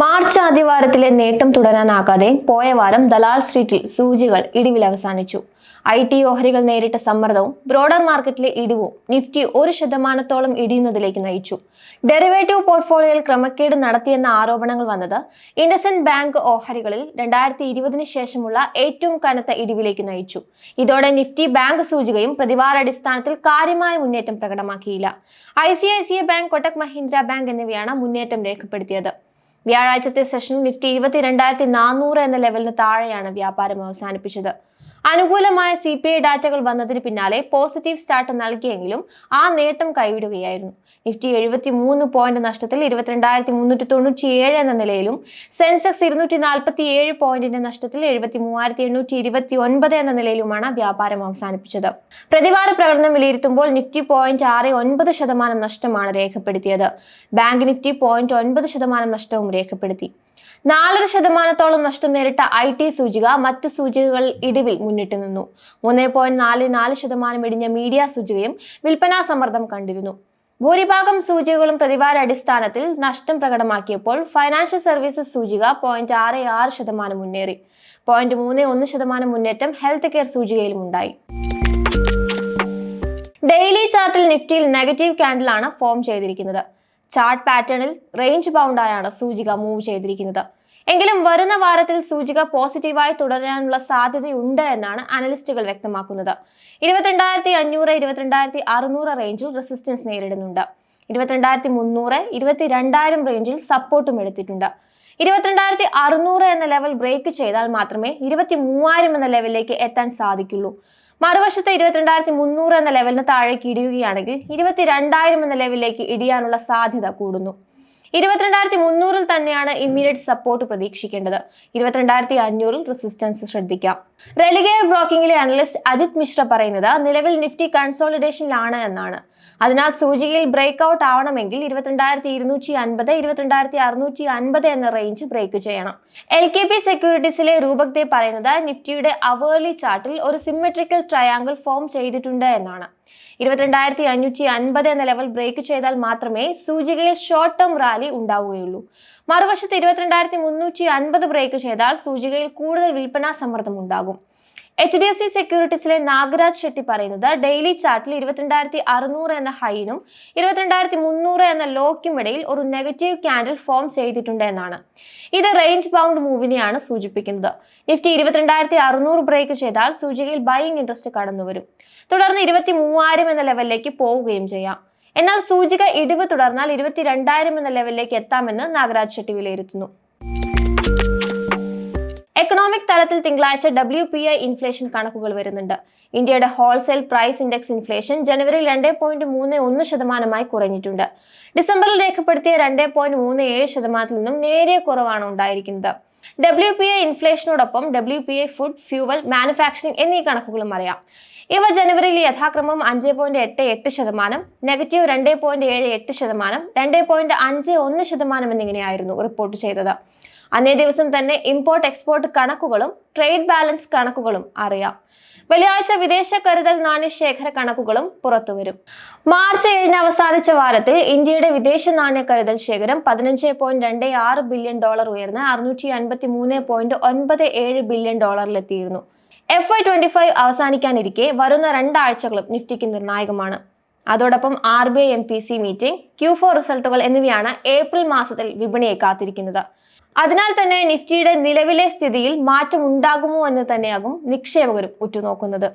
March ആദ്യവാരത്തിലെ നേട്ടം തുടരാനാകാതെ പോയ വാരം ദലാൽ സ്ട്രീറ്റിൽ സൂചികൾ ഇടിവിൽ അവസാനിച്ചു. ഐ ടി ഓഹരികൾ നേരിട്ട സമ്മർദ്ദവും ബ്രോഡർ മാർക്കറ്റിലെ ഇടിവും നിഫ്റ്റി ഒരു ശതമാനത്തോളം ഇടിയുന്നതിലേക്ക് നയിച്ചു. ഡെറിവേറ്റീവ് പോർട്ട്ഫോളിയോയിൽ ക്രമക്കേട് നടത്തിയെന്ന ആരോപണങ്ങൾ വന്നത് ഇൻഡസൻഡ് ബാങ്ക് ഓഹരികളിൽ രണ്ടായിരത്തി ഇരുപതിന് ശേഷമുള്ള ഏറ്റവും കനത്ത ഇടിവിലേക്ക് നയിച്ചു. ഇതോടെ നിഫ്റ്റി ബാങ്ക് സൂചികയും പ്രതിവാരാടിസ്ഥാനത്തിൽ കാര്യമായ മുന്നേറ്റം പ്രകടമാക്കിയില്ല. I C I C I bank Kotak Mahindra bank എന്നിവയാണ് മുന്നേറ്റം രേഖപ്പെടുത്തിയത്. വ്യാഴാഴ്ചത്തെ സെഷനിൽ നിഫ്റ്റി ഇരുപത്തിരണ്ടായിരത്തി നാനൂറ് എന്ന ലെവലിന് താഴെയാണ് വ്യാപാരം അവസാനിപ്പിച്ചത്. അനുകൂലമായ സി പി ഐ ഡാറ്റകൾ വന്നതിന് പിന്നാലെ പോസിറ്റീവ് സ്റ്റാർട്ട് നൽകിയെങ്കിലും ആ നേട്ടം കൈവിടുകയായിരുന്നു. നിഫ്റ്റി എഴുപത്തി മൂന്ന് പോയിന്റ് നഷ്ടത്തിൽ ഇരുപത്തിരണ്ടായിരത്തി മുന്നൂറ്റി തൊണ്ണൂറ്റി ഏഴ് എന്ന നിലയിലും സെൻസെക്സ് ഇരുന്നൂറ്റി നാൽപ്പത്തി ഏഴ് പോയിന്റിന്റെ നഷ്ടത്തിൽ എഴുപത്തി മൂവായിരത്തി എണ്ണൂറ്റി ഇരുപത്തി ഒൻപത് എന്ന നിലയിലുമാണ് വ്യാപാരം അവസാനിപ്പിച്ചത്. പ്രതിവാര പ്രകടനം വിലയിരുത്തുമ്പോൾ നിഫ്റ്റി പോയിന്റ് ആറ് ഒൻപത് ശതമാനം നഷ്ടമാണ് രേഖപ്പെടുത്തിയത്. ബാങ്ക് നിഫ്റ്റി പോയിന്റ് ഒൻപത് ശതമാനം നഷ്ടവും രേഖപ്പെടുത്തി. നാലര ശതമാനത്തോളം നഷ്ടം നേരിട്ട ഐ ടി സൂചിക മറ്റു സൂചികകൾ ഇടിവിൽ മുന്നിട്ട് നിന്നു. മൂന്ന് പോയിന്റ് നാല് നാല് ശതമാനം ഇടിഞ്ഞ മീഡിയ സൂചികയും വിൽപ്പനാ സമ്മർദ്ദം കണ്ടിരുന്നു. ഭൂരിഭാഗം സൂചികകളും പ്രതിവാര അടിസ്ഥാനത്തിൽ നഷ്ടം പ്രകടമാക്കിയപ്പോൾ ഫൈനാൻഷ്യൽ സർവീസസ് സൂചിക പോയിന്റ് ആറ് ആറ് ശതമാനം മുന്നേറി. പോയിന്റ് മൂന്ന് ഒന്ന് ശതമാനം മുന്നേറ്റം ഹെൽത്ത് കെയർ സൂചികയിലും ഉണ്ടായി. ഡെയിലി ചാർട്ടിൽ നിഫ്റ്റിയിൽ നെഗറ്റീവ് ക്യാൻഡിലാണ് ഫോം ചെയ്തിരിക്കുന്നത്. ചാർട്ട് പാറ്റേണിൽ റേഞ്ച് ബൗണ്ടായാണ് സൂചിക മൂവ് ചെയ്തിരിക്കുന്നത്. എങ്കിലും വരുന്ന വാരത്തിൽ സൂചിക പോസിറ്റീവായി തുടരാനുള്ള സാധ്യതയുണ്ട് എന്നാണ് അനലിസ്റ്റുകൾ വ്യക്തമാക്കുന്നത്. ഇരുപത്തിരണ്ടായിരത്തി അഞ്ഞൂറ് ഇരുപത്തിരണ്ടായിരത്തി അറുന്നൂറ് റേഞ്ചിൽ റെസിസ്റ്റൻസ് നേരിടുന്നുണ്ട് ഇരുപത്തിരണ്ടായിരത്തി മുന്നൂറ് ഇരുപത്തിരണ്ടായിരം റേഞ്ചിൽ സപ്പോർട്ടും എടുത്തിട്ടുണ്ട്. ഇരുപത്തിരണ്ടായിരത്തി അറുന്നൂറ് എന്ന ലെവൽ ബ്രേക്ക് ചെയ്താൽ മാത്രമേ ഇരുപത്തി മൂവായിരം എന്ന ലെവലിലേക്ക് എത്താൻ സാധിക്കുള്ളൂ. മറുവശത്ത് ഇരുപത്തിരണ്ടായിരത്തി മുന്നൂറ് എന്ന ലെവലിന് താഴേക്ക് ഇടിയുകയാണെങ്കിൽ ഇരുപത്തിരണ്ടായിരം എന്ന ലെവലിലേക്ക് ഇടിയാനുള്ള സാധ്യത കൂടുന്നു. ഇരുപത്തിരണ്ടായിരത്തി മുന്നൂറിൽ തന്നെയാണ് ഇമ്മീഡിയറ്റ് സപ്പോർട്ട് പ്രതീക്ഷിക്കേണ്ടത്. ഇരുപത്തിരണ്ടായിരത്തി അഞ്ഞൂറിൽ റെസിസ്റ്റൻസ് ശ്രദ്ധിക്കാം. റെലിഗെയർ ബ്രോക്കിംഗിലെ അനലിസ്റ്റ് അജിത് മിശ്ര പറയുന്നത് നിലവിൽ നിഫ്റ്റി കൺസോളിഡേഷനിലാണ് എന്നാണ്. അതിനാൽ സൂചികയിൽ ബ്രേക്ക് ഔട്ട് ആവണമെങ്കിൽ ഇരുപത്തിരണ്ടായിരത്തി ഇരുന്നൂറ്റി അൻപത് ഇരുപത്തിരണ്ടായിരത്തി അറുന്നൂറ്റി അൻപത് എന്ന റേഞ്ച് ബ്രേക്ക് ചെയ്യണം. എൽ കെ പി സെക്യൂരിറ്റീസിലെ രൂപക് ദേ പറയുന്നത് നിഫ്റ്റിയുടെ അവേർലി ചാർട്ടിൽ ഒരു സിമ്മെട്രിക്കൽ ട്രയാങ്കിൾ ഫോം ചെയ്തിട്ടുണ്ട് എന്നാണ്. ഇരുപത്തിരണ്ടായിരത്തി അഞ്ഞൂറ്റി അൻപത് എന്ന ലെവൽ ബ്രേക്ക് ചെയ്താൽ മാത്രമേ സൂചികയിൽ ഷോർട്ട് ടേം റാലി ഉണ്ടാവുകയുള്ളൂ. മറുവശത്ത് ഇരുപത്തിരണ്ടായിരത്തി മുന്നൂറ്റി അൻപത് ബ്രേക്ക് ചെയ്താൽ സൂചികയിൽ കൂടുതൽ വിൽപ്പനാ സമ്മർദ്ദം ഉണ്ടാകും. എച്ച് ഡി എഫ് സി സെക്യൂരിറ്റീസിലെ നാഗരാജ് ഷെട്ടി പറയുന്നത് ഡെയിലി ചാർട്ടിൽ ഇരുപത്തിരണ്ടായിരത്തി അറുന്നൂറ് എന്ന ഹൈനും ഇരുപത്തിരണ്ടായിരത്തി മുന്നൂറ് എന്ന ലോക്കും ഇടയിൽ ഒരു നെഗറ്റീവ് ക്യാൻഡിൽ ഫോം ചെയ്തിട്ടുണ്ട് എന്നാണ്. ഇത് റേഞ്ച് ബൗണ്ട് മൂവിനെയാണ് സൂചിപ്പിക്കുന്നത്. നിഫ്റ്റി ഇരുപത്തിരണ്ടായിരത്തി അറുന്നൂറ് ബ്രേക്ക് ചെയ്താൽ സൂചികയിൽ ബൈയിങ് ഇൻട്രസ്റ്റ് കടന്നുവരും. തുടർന്ന് ഇരുപത്തി മൂവായിരം എന്ന ലെവലിലേക്ക് പോവുകയും ചെയ്യാം. എന്നാൽ സൂചിക ഇടിവ് തുടർന്നാൽ ഇരുപത്തിരണ്ടായിരം എന്ന ലെവലിലേക്ക് എത്താമെന്ന് നാഗരാജ് ഷെട്ടി വിലയിരുത്തുന്നു. എക്കണോമിക് തലത്തിൽ തിങ്കളാഴ്ച ഡബ്ല്യു പി ഐ ഇൻഫ്ലേഷൻ കണക്കുകൾ വരുന്നുണ്ട്. ഇന്ത്യയുടെ ഹോൾസെയിൽ പ്രൈസ് ഇൻഡെക്സ് ഇൻഫ്ലേഷൻ ജനുവരി രണ്ട് പോയിന്റ് മൂന്ന് ഒന്ന് ശതമാനമായി കുറഞ്ഞിട്ടുണ്ട്. ഡിസംബറിൽ രേഖപ്പെടുത്തിയ രണ്ട് പോയിന്റ് മൂന്ന് ഏഴ് ശതമാനത്തിൽ നിന്നും നേരിയ കുറവാണ് ഉണ്ടായിരിക്കുന്നത്. W P I ഇൻഫ്ലേഷനോടൊപ്പം W P I food fuel manufacturing എന്നീ കണക്കുകളും അറിയാം. ഇവ ജനുവരിയിൽ യഥാക്രമം അഞ്ച് പോയിന്റ് എട്ട് എട്ട് ശതമാനം നെഗറ്റീവ് രണ്ട് പോയിന്റ് ഏഴ് എട്ട് ശതമാനം രണ്ട് പോയിന്റ് അഞ്ച് ഒന്ന് ശതമാനം എന്നിങ്ങനെയായിരുന്നു റിപ്പോർട്ട് ചെയ്തത്. അന്നേ ദിവസം തന്നെ ഇമ്പോർട്ട് എക്സ്പോർട്ട് കണക്കുകളും ട്രേഡ് ബാലൻസ് കണക്കുകളും അറിയാം. വെള്ളിയാഴ്ച വിദേശ കരുതൽ നാണ്യശേഖര കണക്കുകളും പുറത്തുവരും. മാർച്ച് ഏഴിന് അവസാനിച്ച വാരത്തിൽ ഇന്ത്യയുടെ വിദേശ നാണ്യ കരുതൽ ശേഖരം പതിനഞ്ച് പോയിന്റ് രണ്ട് ആറ് ബില്യൺ ഡോളർ ഉയർന്ന് അറുന്നൂറ്റി അൻപത്തി മൂന്ന് പോയിന്റ് ഒൻപത് ഏഴ് ബില്യൺ ഡോളറിലെത്തിയിരുന്നു. എഫ് ഐ ട്വന്റി ഫൈവ് അവസാനിക്കാനിരിക്കെ വരുന്ന രണ്ടാഴ്ചകളും നിഫ്റ്റിക്ക് നിർണായകമാണ്. അതോടൊപ്പം R B I M P C meeting Q four റിസൾട്ടുകൾ എന്നിവയാണ് ഏപ്രിൽ മാസത്തിൽ വിപണിയെ കാത്തിരിക്കുന്നത്. അതിനാൽ തന്നെ നിഫ്റ്റിയുടെ നിലവിലെ സ്ഥിതിയിൽ മാറ്റം ഉണ്ടാകുമോ എന്ന് തന്നെയാകും നിക്ഷേപകരും ഉറ്റുനോക്കുന്നത്.